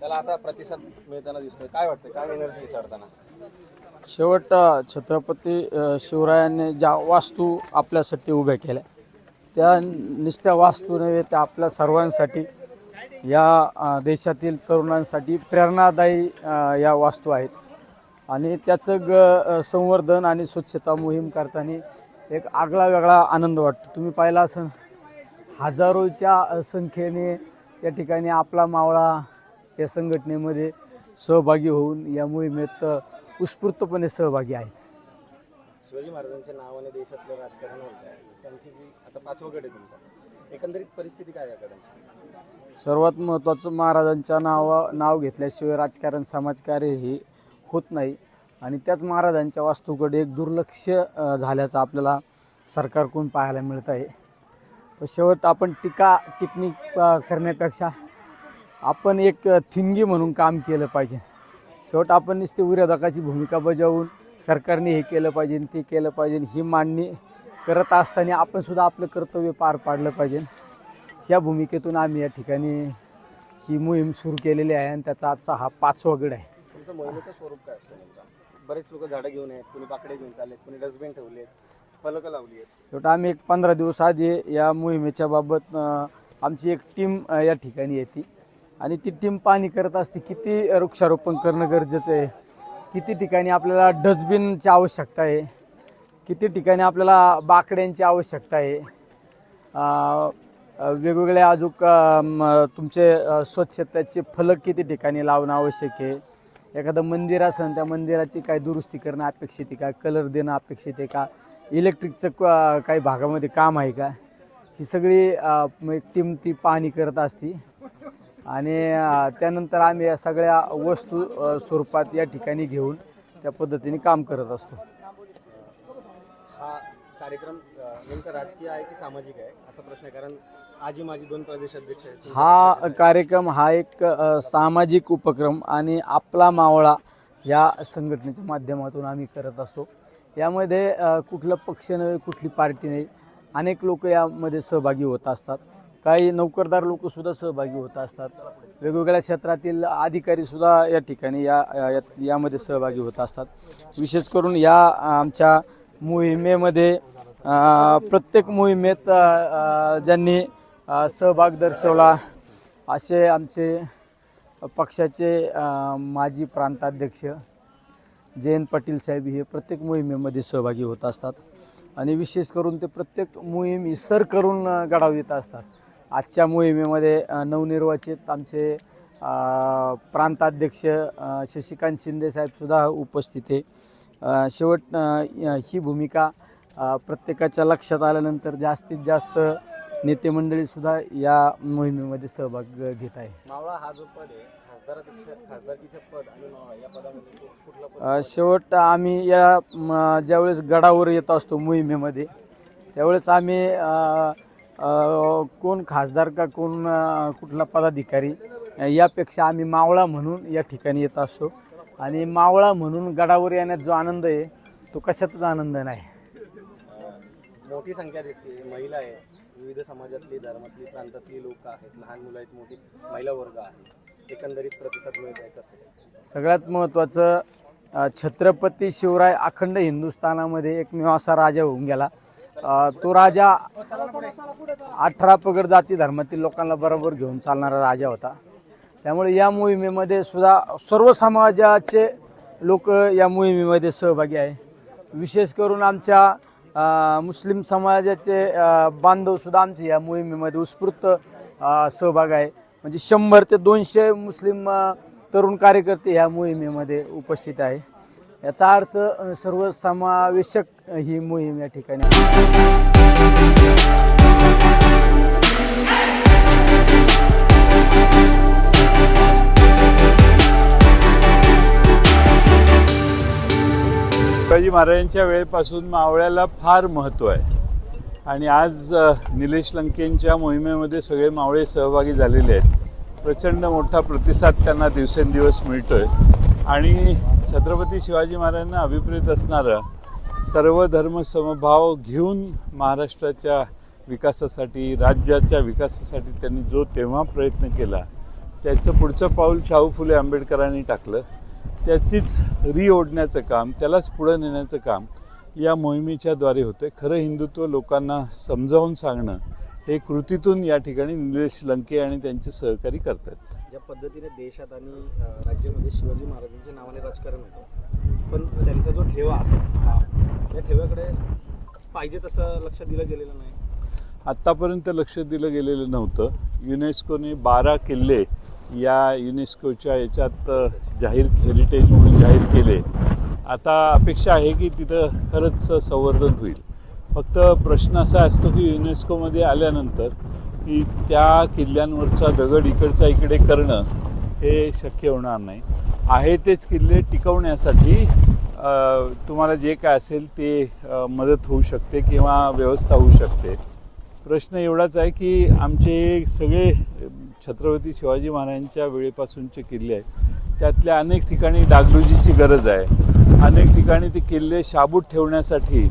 त्याला आता प्रतिसाद मिळताना दिसतोय. काय वाटतं काय एनर्जी चढताना? शेवट छत्रपती शिवरायांनी ज्या वास्तू आपल्यासाठी उभ्या केल्या त्या नुसत्या वास्तू नव्हे त्या आपल्या सर्वांसाठी या देशातील तरुणांसाठी प्रेरणादायी या वास्तू आहेत. आणि त्याचं ग संवर्धन आणि स्वच्छता मोहीम करताना एक आगळा वेगळा आनंद वाटतो. तुम्ही पाहिला असं हजारोच्या संख्येने या ठिकाणी आपला मावळा या संघटनेमध्ये सहभागी होऊन या मोहिमेत उत्स्फूर्तपणे सहभागी आहेत. शिवाजी महाराजांच्या नावाने देशातलं राजकारण होत. आहे त्यांची जी आता पाचवं आहे तुमचा. एकंदरीत परिस्थिती काय आहे सर्वात महत्त्वाचं महाराजांच्या नावा नाव घेतल्याशिवाय राजकारण समाजकार्य हे होत नाही. आणि त्याच महाराजांच्या वास्तूकडे एक दुर्लक्ष झाल्याचं आपल्याला सरकारकडून पाहायला मिळत आहे. शेवट आपण टीका टिप्पणी करण्यापेक्षा आपण एक थिंगी म्हणून काम केलं पाहिजे. शेवट आपण नुसते विरोधकाची भूमिका बजावून सरकारने हे केलं पाहिजे ते केलं पाहिजे ही मांडणी करत असताना आपण सुद्धा आपलं कर्तव्य पार पाडलं पाहिजे. ह्या भूमिकेतून आम्ही या ठिकाणी ही मोहीम सुरू केलेली आहे आणि त्याचा आजचा हा पाचवा गड आहे. तुमचं मोहिमेचं स्वरूप काय असतं बरेच लोक झाडं घेऊन आहेत कोणी बाकडे घेऊन चाललेत कोणी डस्टबिन ठेवलेत. फलक लावली आहेत. शेवटी आम्ही एक पंधरा दिवस आधी या मोहिमेच्या बाबत अं, आमची एक टीम या ठिकाणी येते. आणि ती टीम पाणी करत असते किती वृक्षारोपण करणं गरजेचं आहे. किती ठिकाणी आपल्याला डस्टबिनची आवश्यकता आहे. किती ठिकाणी आपल्याला बाकड्यांची आवश्यकता आहे. अं, अं, वेगवेगळ्या अजून अं, तुमचे अं, स्वच्छतेचे फलक किती ठिकाणी लावणं आवश्यक आहे. एखादं मंदिर असेल त्या मंदिराची काय दुरुस्ती करणं अपेक्षित आहे का? कलर देणं अपेक्षित आहे का? इलेक्ट्रिकचं क- काही भागामध्ये काम आहे का? ही सगळी एक टीम ती पाहणी करत असते. आणि त्यानंतर आम्ही या सगळ्या वस्तू स्वरूपात या ठिकाणी घेऊन त्या पद्धतीने काम करत असतो. हा कार्यक्रम नेमका राजकीय आहे की सामाजिक आहे? असा प्रश्न आहे कारण आजी माझी दोन प्रदेशाध्यक्ष हा कार्यक्रम हा एक सामाजिक उपक्रम आणि आपला मावळा या संघटनेच्या माध्यमातून आम्ही करत असतो. यामध्ये कुठला कुठलं पक्ष नाही कुठली पार्टी नाही. अनेक लोक यामध्ये सहभागी होत असतात. काही नोकरदार लोकसुद्धा सहभागी होत असतात. वेगवेगळ्या क्षेत्रातील अधिकारीसुद्धा या ठिकाणी या या- यामध्ये सहभागी होत असतात. विशेष करून या आमच्या मोहिमेमध्ये प्रत्येक मोहिमेत ज्यांनी सहभाग दर्शवला असे आमचे पक्षाचे माजी प्रांताध्यक्ष जयंत पाटील साहेब हे प्रत्येक मोहिमेमध्ये सहभागी होत असतात. आणि विशेष करून ते प्रत्येक मोहीम ही सर करून गडाव येत असतात. आजच्या मोहिमेमध्ये नवनिर्वाचित आमचे प्रांताध्यक्ष शशिकांत शिंदे साहेबसुद्धा उपस्थित आहे. शेवट ही भूमिका प्रत्येकाच्या लक्षात आल्यानंतर जास्तीत जास्त नेते मंडळीसुद्धा या मोहिमेमध्ये सहभाग घेत आहे. मावळा हा जो पद आहे खासदारापेक्षा खासदारकीचे पद आणि मावळा या पदामध्ये कु- कुठला पद अ, शेवट आम्ही या म, ज्यावेळेस गडावर येत असतो मोहिमेमध्ये त्यावेळेस आम्ही अ, अ, कोण खासदार का कोण अ, कुठला पदाधिकारी अ, यापेक्षा आम्ही मावळा म्हणून या ठिकाणी येत असतो. आणि मावळा म्हणून गडावर येण्यात जो आनंद आहे तो कशातच आनंद नाही. अं, मोठी संख्या दिसते महिला आहे. विविध समाजातली धर्मातली प्रांतातली लोक आहेत. लहान मुलं आहेत मोठी महिला वर्ग आहे. एकंदरीत प्रतिसाद मिळत आहे कसं सगळ्यात महत्त्वाचं छत्रपती शिवराय अखंड हिंदुस्थानामध्ये एकमेव असा राजा होऊन गेला. तो राजा अठरा पगड जाती धर्मातील लोकांना बरोबर घेऊन चालणारा राजा होता. त्यामुळे या मोहिमेमध्ये सुद्धा सर्व समाजाचे लोक या मोहिमेमध्ये सहभागी आहे. विशेष करून आमच्या मुस्लिम समाजाचे बांधव सुद्धा आमचे या मोहिमेमध्ये उत्स्फूर्त सहभाग आहे. म्हणजे शंभर ते दोनशे मुस्लिम तरुण कार्यकर्ते ह्या मोहिमेमध्ये उपस्थित आहे. याचा अर्थ सर्वसमावेशक ही मोहीम या ठिकाणी शिवाजी महाराजांच्या वेळेपासून मावळ्याला फार महत्त्व आहे. आणि आज निलेश लंकेंच्या मोहिमेमध्ये सगळे मावळे सहभागी झालेले आहेत. प्रचंड मोठा प्रतिसाद त्यांना दिवसेंदिवस मिळतो आहे आणि छत्रपती शिवाजी महाराजांना अभिप्रेत असणारं सर्व धर्म समभाव घेऊन महाराष्ट्राच्या विकासासाठी राज्याच्या विकासासाठी त्यांनी जो तेव्हा प्रयत्न केला त्याचं पुढचं पाऊल शाहू फुले आंबेडकरांनी टाकलं. त्याचीच रीओढण्याचं काम त्यालाच पुढं नेण्याचं काम या मोहिमेच्या द्वारे होतं खरं हिंदुत्व लोकांना समजावून सांगणं हे कृतीतून या ठिकाणी निलेश लंके आणि त्यांचे सहकारी करतात ज्या पद्धतीने देशात आणि राज्यामध्ये शिवाजी महाराजांच्या नावाने राजकारण होतं पण त्यांचा जो ठेवा हा त्या ठेव्याकडे पाहिजे तसं लक्ष दिलं गेलेलं नाही. आत्तापर्यंत लक्ष दिलं गेलेलं नव्हतं. युनेस्कोने बारा किल्ले या युनेस्कोच्या याच्यात जाहीर हेरिटेज म्हणून जाहीर केले. आता अपेक्षा आहे की तिथं खरंच संवर्धन होईल. फक्त प्रश्न असा असतो की युनेस्कोमध्ये आल्यानंतर की त्या किल्ल्यांवरचा दगड इकडचा इकडे करणं हे शक्य होणार नाही. आहे तेच किल्ले टिकवण्यासाठी तुम्हाला जे काय असेल ते मदत होऊ शकते किंवा व्यवस्था होऊ शकते. प्रश्न एवढाच आहे की आमचे सगळे छत्रपती शिवाजी महाराजांच्या वेळेपासूनचे किल्ले आहेत. त्यातल्या अनेक ठिकाणी डागडुजीची गरज आहे. अनेक ठिकाणी ते किल्ले शाबूत ठेवण्यासाठी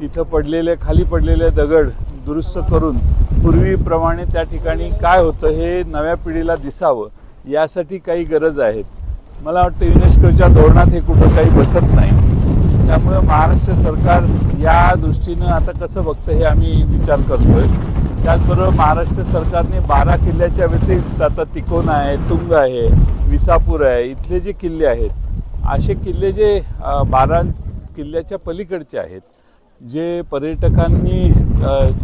तिथं पडलेले खाली पडलेले दगड दुरुस्त करून पूर्वीप्रमाणे त्या ठिकाणी काय होतं हे नव्या पिढीला दिसावं यासाठी काही गरज आहेत. मला वाटतं युनेस्कोच्या धोरणात हे कुठं काही बसत नाही. त्यामुळं महाराष्ट्र सरकार या दृष्टीनं आता कसं बघतं हे आम्ही विचार करतोय. त्याचबरोबर महाराष्ट्र सरकारने बारा किल्ल्याच्या व्यतिरिक्त आता तिकोना आहे तुंग आहे विसापूर आहे इथले जे किल्ले आहेत असे किल्ले जे बारा किल्ल्याच्या पलीकडचे आहेत जे पर्यटकांनी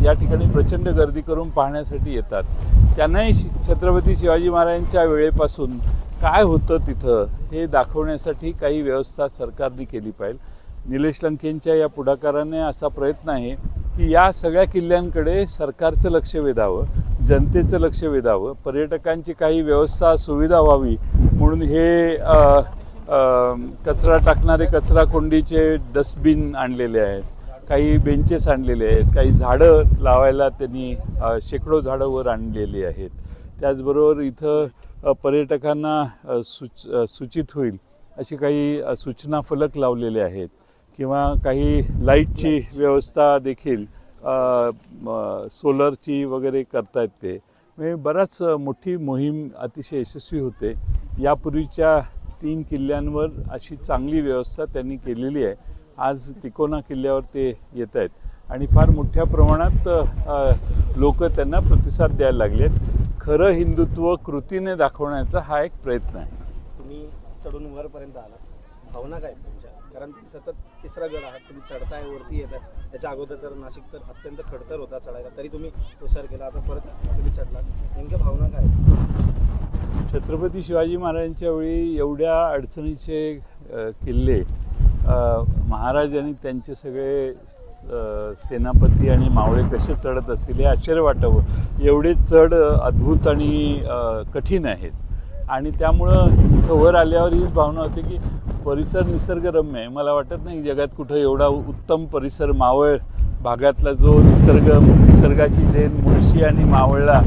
या ठिकाणी प्रचंड गर्दी करून पाहण्यासाठी येतात. त्यांनाही शि- छत्रपती शिवाजी महाराजांच्या वेळेपासून काय होतं तिथं हे दाखवण्यासाठी काही व्यवस्था सरकारने केली पाहिजे. निलेश लंकेंच्या या पुढाकाराने असा प्रयत्न आहे की या सगळ्या किल्ल्यांकडे सरकारचं लक्ष वेधावं जनतेचं लक्ष वेधावं पर्यटकांची काही व्यवस्था सुविधा व्हावी म्हणून हे कचरा टाकणारे कचरा कोंडीचे डस्टबिन आणलेले आहेत काही बेंचेस आणलेले आहेत काही झाडं लावायला त्यांनी शेकडो झाडं वर आणलेली आहेत. त्याचबरोबर इथं पर्यटकांना सूच सुच सूचित होईल अशी काही सूचना फलक लावलेले आहेत. किंवा काही लाईटची व्यवस्था देखील सोलरची वगैरे करतायत ते. म्हणजे बराच मोठी मोहीम अतिशय यशस्वी होते. यापूर्वीच्या तीन किल्ल्यांवर अशी चांगली व्यवस्था त्यांनी केलेली आहे. आज तिकोना किल्ल्यावर ते येत आहेत आणि फार मोठ्या प्रमाणात लोक त्यांना प्रतिसाद द्यायला लागलेत खरं हिंदुत्व कृतीने दाखवण्याचा हा एक प्रयत्न आहे. तुम्ही चढून वरपर्यंत आला भावना काय कारण सतत तिसरा गड आहात तुम्ही चढताय वरती येत आहे त्याच्या अगोदर तर नाशिक तर अत्यंत खडतर होता चढायला. तरी तुम्ही तो सर केला आता परत तुम्ही चढला नेमक्या भावना काय छत्रपती शिवाजी महाराजांच्या वेळी एवढ्या अडचणीचे किल्ले महाराज आणि त्यांचे सगळे स- सेनापती आणि मावळे कसे चढत असतील हे आश्चर्य वाटावं. एवढे चढ अद्भुत आणि कठीण आहेत. आणि त्यामुळं इथं वर आल्यावर हीच भावना होती की परिसर निसर्गरम्य आहे. मला वाटत नाही जगात कुठं एवढा उत्तम परिसर मावळ भागातला जो निसर्ग निसर्गाची देण मुळशी आणि मावळला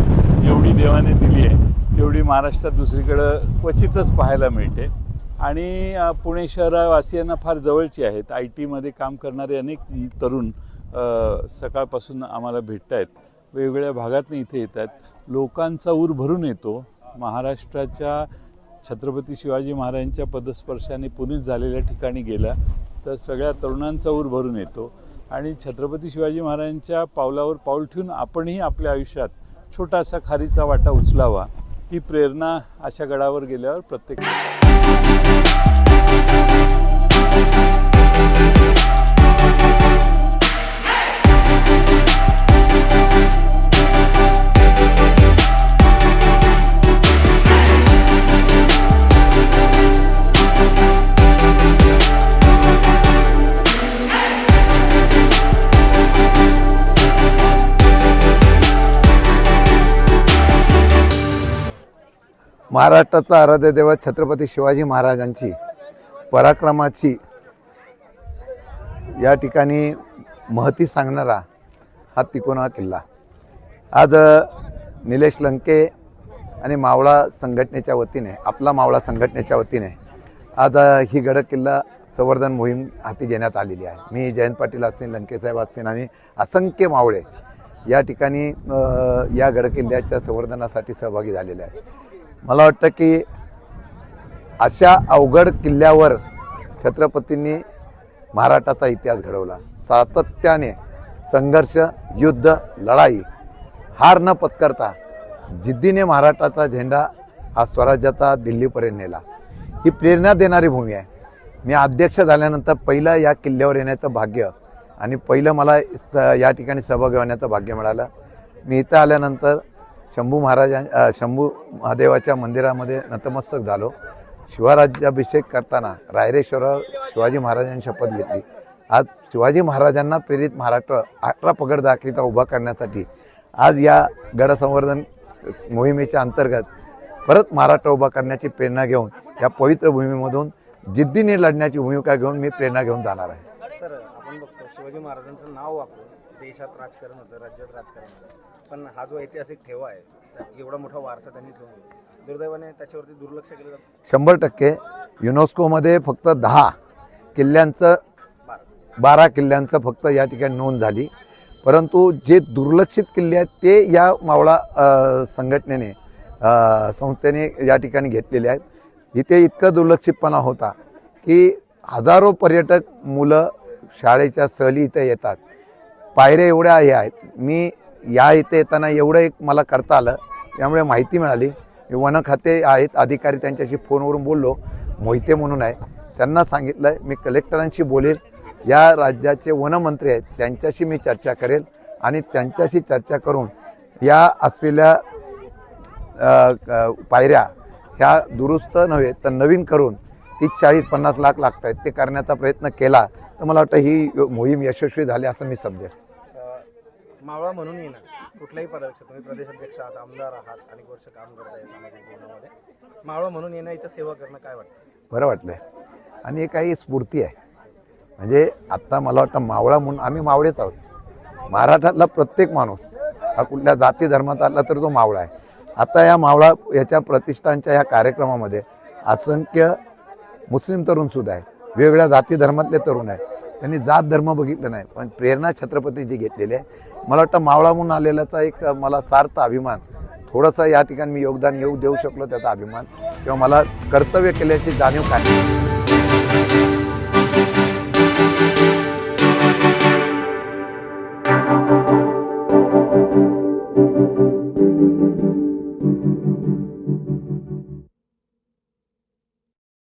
एवढी देवाने दिली आहे तेवढी महाराष्ट्रात दुसरीकडं क्वचितच पाहायला मिळते. आणि पुणे शहरावासियांना फार जवळची आहेत. आय टीमध्ये काम करणारे अनेक तरुण सकाळपासून आम्हाला भेटत आहेत वेगवेगळ्या भागातून इथे येत आहेत लोकांचा ऊर भरून येतो. महाराष्ट्राच्या छत्रपती शिवाजी महाराजांच्या पदस्पर्शाने पुनीत झालेल्या ठिकाणी गेला तर सगळ्या तरुणांचा ऊर भरून येतो. आणि छत्रपती शिवाजी महाराजांच्या पावलावर पाऊल ठेवून आपणही आपल्या आयुष्यात छोटासा खारीचा वाटा उचलावा ही प्रेरणा अशा गडावर गेल्यावर प्रत्येक महाराष्ट्राचा आराध्य दैवत छत्रपती शिवाजी महाराजांची पराक्रमाची या ठिकाणी महती सांगणारा हा तिकोना किल्ला. आज निलेश लंके आणि मावळा संघटनेच्या वतीने आपला मावळा संघटनेच्या वतीने आज ही गड किल्ला संवर्धन मोहीम हाती घेण्यात आलेली आहे. मी जयंत पाटील असतील लंकेसाहेब असतील आणि असंख्य मावळे या ठिकाणी या गडकिल्ल्याच्या संवर्धनासाठी सहभागी झालेले आहेत. मला वाटतं की अशा अवघड किल्ल्यावर छत्रपतींनी महाराष्ट्राचा इतिहास घडवला. सातत्याने संघर्ष युद्ध लढाई हार न पत्करता जिद्दीने महाराष्ट्राचा झेंडा हा स्वराज्याचा दिल्लीपर्यंत नेला. ही प्रेरणा देणारी भूमी आहे. मी अध्यक्ष झाल्यानंतर पहिलं या किल्ल्यावर येण्याचं भाग्य आणि पहिलं मला स या ठिकाणी सहभागी होण्याचं भाग्य मिळालं. मी इथं आल्यानंतर शंभू महाराजां शंभू महादेवाच्या मंदिरामध्ये नतमस्तक झालो. शिवराज्याभिषेक करताना रायरेश्वरावर शिवाजी महाराजांनी शपथ घेतली. आज शिवाजी महाराजांना प्रेरित महाराष्ट्र अठरा पगड दाखलीचा उभा करण्यासाठी आज या गडसंवर्धन मोहिमेच्या अंतर्गत परत महाराष्ट्र उभा करण्याची प्रेरणा घेऊन या पवित्र भूमीमधून जिद्दीने लढण्याची भूमिका घेऊन मी प्रेरणा घेऊन जाणार आहे. सर आपण बघतो शिवाजी महाराजांचं नाव वापरून देशात राजकारण होतं राज्यात राजकारण होतं. पण हा जो ऐतिहासिक ठेवा आहे एवढा मोठा वारसा त्यांनी ठेवून दुर्दैवाने त्याच्यावरती दुर्लक्ष केलं जातं. शंभर टक्के युनेस्कोमध्ये फक्त दहा किल्ल्यांचं बरं. किल्ल्यांचं फक्त या ठिकाणी नोंद झाली. परंतु जे दुर्लक्षित किल्ले आहेत ते या मावळा संघटनेने संस्थेने या ठिकाणी घेतलेले आहेत. इथे इतकं दुर्लक्षितपणा होता की हजारो पर्यटक मुलं शाळेच्या सहली इथे येतात. पायऱ्या एवढ्या हे आहेत. मी या इथे येताना एवढं एक मला करता आलं त्यामुळे माहिती मिळाली. वन खाते आहेत अधिकारी त्यांच्याशी फोनवरून बोललो. मोहिते म्हणून आहे. त्यांना सांगितलं मी कलेक्टरांशी बोलेल. या राज्याचे वनमंत्री आहेत त्यांच्याशी मी चर्चा करेल आणि त्यांच्याशी चर्चा करून या असलेल्या क- पायऱ्या ह्या दुरुस्त नव्हे तर नवीन करून ती चाळीस पन्नास लाख लागत आहेत ते करण्याचा प्रयत्न केला तर मला वाटतं ही मोहीम यशस्वी झाली असं मी समजेल. मावळा म्हणून येणं कुठल्याही पदापेक्षा तुम्ही प्रदेशाध्यक्ष आहात आमदार आहात अनेक वर्ष काम करत आहे सामाजिक जीवनामध्ये. मावळा म्हणून येणं इथं सेवा करणं काय वाटतं? बरं वाटलं. आणि हे काही स्फूर्ती आहे. म्हणजे आत्ता मला वाटतं मावळा म्हणून आम्ही मावळेच आहोत. महाराष्ट्रातला प्रत्येक माणूस हा कुठल्या जाती धर्माचा आला तर तो मावळा आहे. आता या मावळा याच्या प्रतिष्ठानच्या या कार्यक्रमामध्ये असंख्य मुस्लिम तरुणसुद्धा आहे वेगवेगळ्या जाती धर्मातले तरुण आहेत. त्यांनी जात धर्म बघितलं नाही. पण प्रेरणा छत्रपतीची घेतलेली आहे मला वाटतं मावळा म्हणून आलेल्याचा एक मला सार्थ अभिमान. थोडंसं या ठिकाणी मी योगदान येऊ देऊ शकलो त्याचा अभिमान. किंवा मला कर्तव्य केल्याची जाणीव काय?